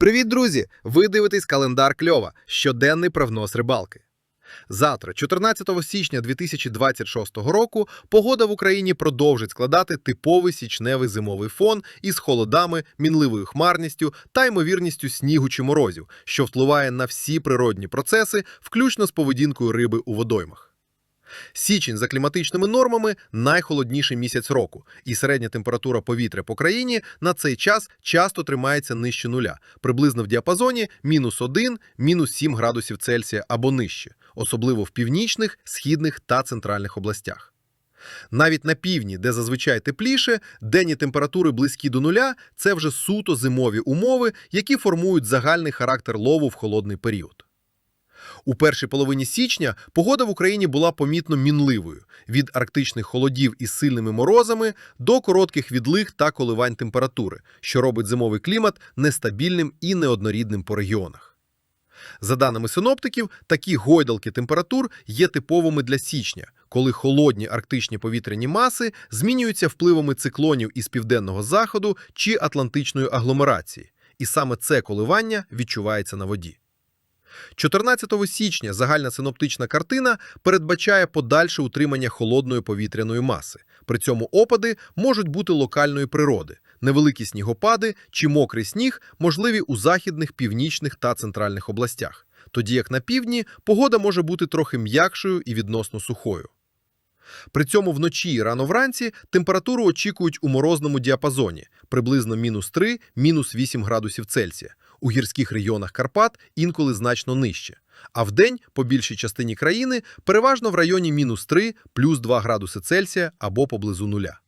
Привіт, друзі! Ви дивитесь календар кльова, щоденний прогноз рибалки. Завтра, 14 січня 2026 року, погода в Україні продовжить складати типовий січневий зимовий фон із холодами, мінливою хмарністю та ймовірністю снігу чи морозів, що впливає на всі природні процеси, включно з поведінкою риби у водоймах. Січень за кліматичними нормами найхолодніший місяць року, і середня температура повітря по країні на цей час часто тримається нижче нуля, приблизно в діапазоні мінус 1, мінус 7 градусів Цельсія або нижче, особливо в північних, східних та центральних областях. Навіть на півдні, де зазвичай тепліше, денні температури близькі до нуля це вже суто зимові умови, які формують загальний характер лову в холодний період. У першій половині січня погода в Україні була помітно мінливою від арктичних холодів із сильними морозами до коротких відлиг та коливань температури, що робить зимовий клімат нестабільним і неоднорідним по регіонах. За даними синоптиків, такі гойдалки температур є типовими для січня, коли холодні арктичні повітряні маси змінюються впливами циклонів із південного заходу чи атлантичної агломерації, і саме це коливання відчувається на воді. 14 січня загальна синоптична картина передбачає подальше утримання холодної повітряної маси. При цьому опади можуть бути локальної природи, невеликі снігопади чи мокрий сніг можливі у західних, північних та центральних областях. Тоді як на півдні погода може бути трохи м'якшою і відносно сухою. При цьому вночі і рано вранці температуру очікують у морозному діапазоні приблизно мінус 3, мінус 8 градусів Цельсія, у гірських регіонах Карпат інколи значно нижче. А вдень по більшій частині країни переважно в районі мінус 3, плюс 2 градуси Цельсія або поблизу нуля.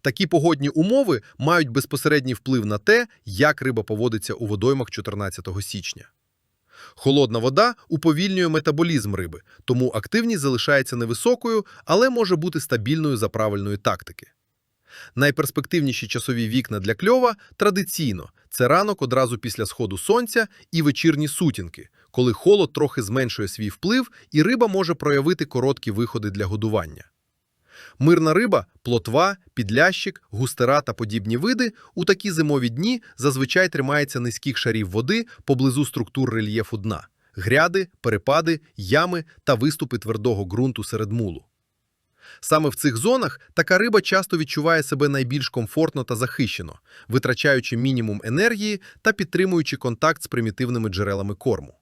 Такі погодні умови мають безпосередній вплив на те, як риба поводиться у водоймах 14 січня. Холодна вода уповільнює метаболізм риби, тому активність залишається невисокою, але може бути стабільною за правильної тактики. Найперспективніші часові вікна для кльова традиційно це ранок одразу після сходу сонця і вечірні сутінки, коли холод трохи зменшує свій вплив і риба може проявити короткі виходи для годування. Мирна риба, плотва, підлящик, густера та подібні види у такі зимові дні зазвичай тримається низьких шарів води поблизу структур рельєфу дна – гряди, перепади, ями та виступи твердого ґрунту серед мулу. Саме в цих зонах така риба часто відчуває себе найбільш комфортно та захищено, витрачаючи мінімум енергії та підтримуючи контакт з примітивними джерелами корму.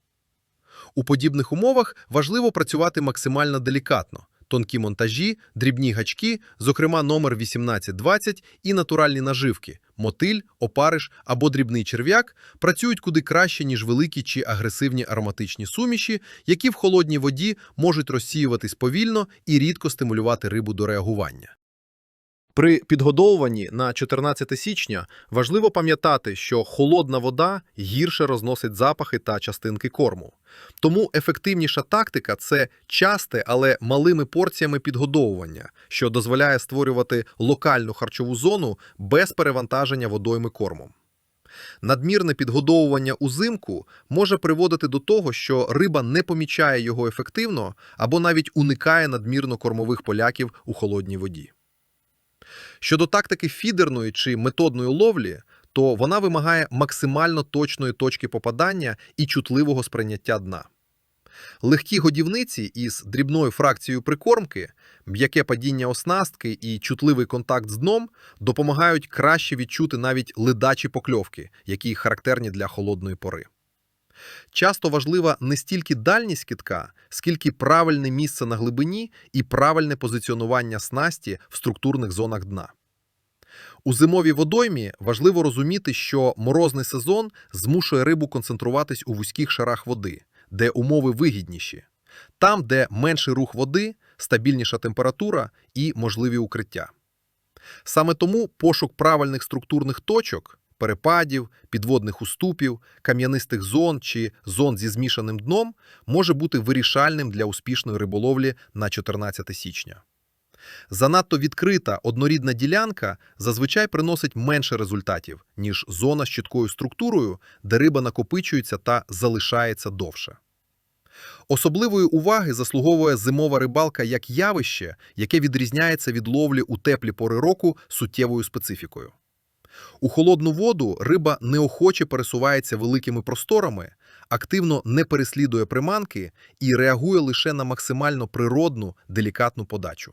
У подібних умовах важливо працювати максимально делікатно. Тонкі монтажі, дрібні гачки, зокрема номер 1820 і натуральні наживки – мотиль, опариш або дрібний черв'як – працюють куди краще, ніж великі чи агресивні ароматичні суміші, які в холодній воді можуть розсіюватись повільно і рідко стимулювати рибу до реагування. При підгодовуванні на 14 січня важливо пам'ятати, що холодна вода гірше розносить запахи та частинки корму. Тому ефективніша тактика це часте, але малими порціями підгодовування, що дозволяє створювати локальну харчову зону без перевантаження водойми кормом. Надмірне підгодовування узимку може приводити до того, що риба не помічає його ефективно або навіть уникає надмірно кормових поляків у холодній воді. Щодо тактики фідерної чи методної ловлі, то вона вимагає максимально точної точки попадання і чутливого сприйняття дна. Легкі годівниці із дрібною фракцією прикормки, м'яке падіння оснастки і чутливий контакт з дном допомагають краще відчути навіть ледачі покльовки, які характерні для холодної пори. Часто важлива не стільки дальність китка, скільки правильне місце на глибині і правильне позиціонування снасті в структурних зонах дна. У зимовій водоймі важливо розуміти, що морозний сезон змушує рибу концентруватись у вузьких шарах води, де умови вигідніші, там, де менший рух води, стабільніша температура і можливі укриття. Саме тому пошук правильних структурних точок перепадів, підводних уступів, кам'янистих зон чи зон зі змішаним дном може бути вирішальним для успішної риболовлі на 14 січня. Занадто відкрита однорідна ділянка зазвичай приносить менше результатів, ніж зона з чіткою структурою, де риба накопичується та залишається довше. Особливої уваги заслуговує зимова рибалка як явище, яке відрізняється від ловлі у теплі пори року суттєвою специфікою. У холодну воду риба неохоче пересувається великими просторами, активно не переслідує приманки і реагує лише на максимально природну, делікатну подачу.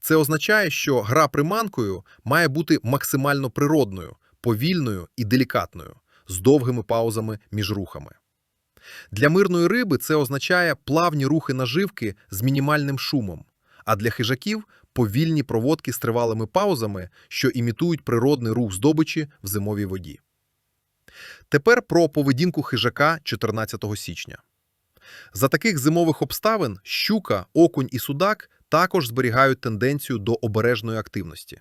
Це означає, що гра приманкою має бути максимально природною, повільною і делікатною, з довгими паузами між рухами. Для мирної риби це означає плавні рухи наживки з мінімальним шумом, а для хижаків повільні проводки з тривалими паузами, що імітують природний рух здобичі в зимовій воді. Тепер про поведінку хижака 14 січня. За таких зимових обставин щука, окунь і судак також зберігають тенденцію до обережної активності.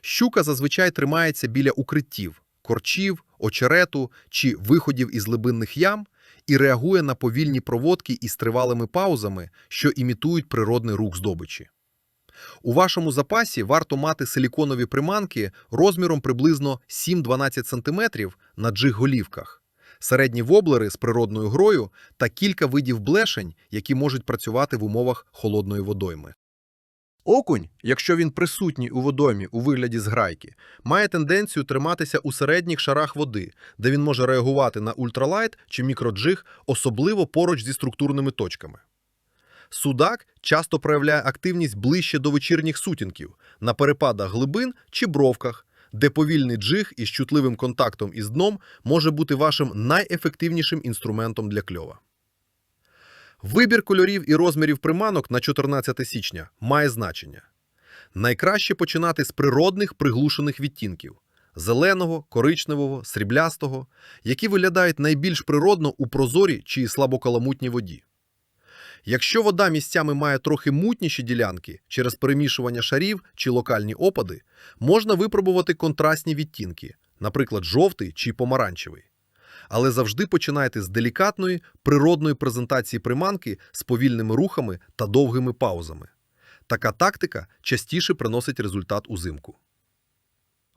Щука зазвичай тримається біля укриттів, корчів, очерету чи виходів із глибинних ям і реагує на повільні проводки із тривалими паузами, що імітують природний рух здобичі. У вашому запасі варто мати силіконові приманки розміром приблизно 7-12 см на джиг-голівках, середні воблери з природною грою та кілька видів блешень, які можуть працювати в умовах холодної водойми. Окунь, якщо він присутній у водоймі у вигляді зграйки, має тенденцію триматися у середніх шарах води, де він може реагувати на ультралайт чи мікроджиг, особливо поруч зі структурними точками. Судак часто проявляє активність ближче до вечірніх сутінків, на перепадах глибин чи бровках, де повільний джиг із чутливим контактом із дном може бути вашим найефективнішим інструментом для кльова. Вибір кольорів і розмірів приманок на 14 січня має значення. Найкраще починати з природних приглушених відтінків зеленого, коричневого, сріблястого, які виглядають найбільш природно у прозорій чи слабокаламутній воді. Якщо вода місцями має трохи мутніші ділянки через перемішування шарів чи локальні опади, можна випробувати контрастні відтінки, наприклад, жовтий чи помаранчевий. Але завжди починайте з делікатної, природної презентації приманки з повільними рухами та довгими паузами. Така тактика частіше приносить результат узимку.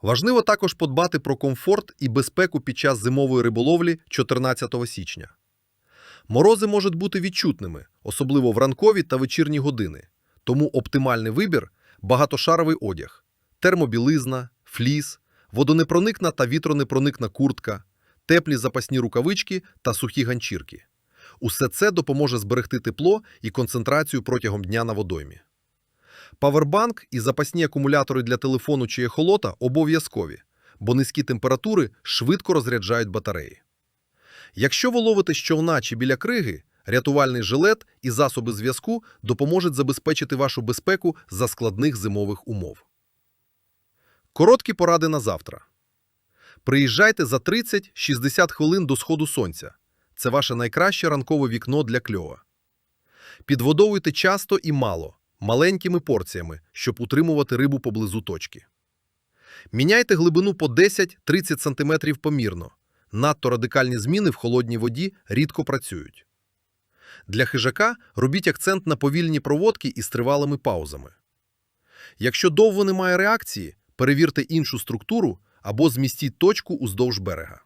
Важливо також подбати про комфорт і безпеку під час зимової риболовлі 14 січня. Морози можуть бути відчутними, особливо в ранкові та вечірні години, тому оптимальний вибір багатошаровий одяг, термобілизна, фліс, водонепроникна та вітронепроникна куртка, теплі запасні рукавички та сухі ганчірки. Усе це допоможе зберегти тепло і концентрацію протягом дня на водоймі. Павербанк і запасні акумулятори для телефону чи ехолота обов'язкові, бо низькі температури швидко розряджають батареї. Якщо ви ловите з човна чи біля криги, рятувальний жилет і засоби зв'язку допоможуть забезпечити вашу безпеку за складних зимових умов. Короткі поради на завтра. Приїжджайте за 30-60 хвилин до сходу сонця. Це ваше найкраще ранкове вікно для кльова. Підводовуйте часто і мало, маленькими порціями, щоб утримувати рибу поблизу точки. Міняйте глибину по 10-30 см помірно. Надто радикальні зміни в холодній воді рідко працюють. Для хижака робіть акцент на повільні проводки із тривалими паузами. Якщо довго немає реакції, перевірте іншу структуру або змістіть точку уздовж берега.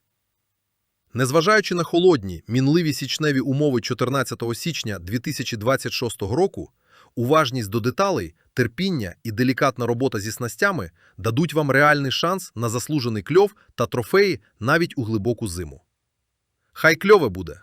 Незважаючи на холодні, мінливі січневі умови 14 січня 2026 року, уважність до деталей, терпіння і делікатна робота зі снастями дадуть вам реальний шанс на заслужений кльов та трофеї навіть у глибоку зиму. Хай кльове буде!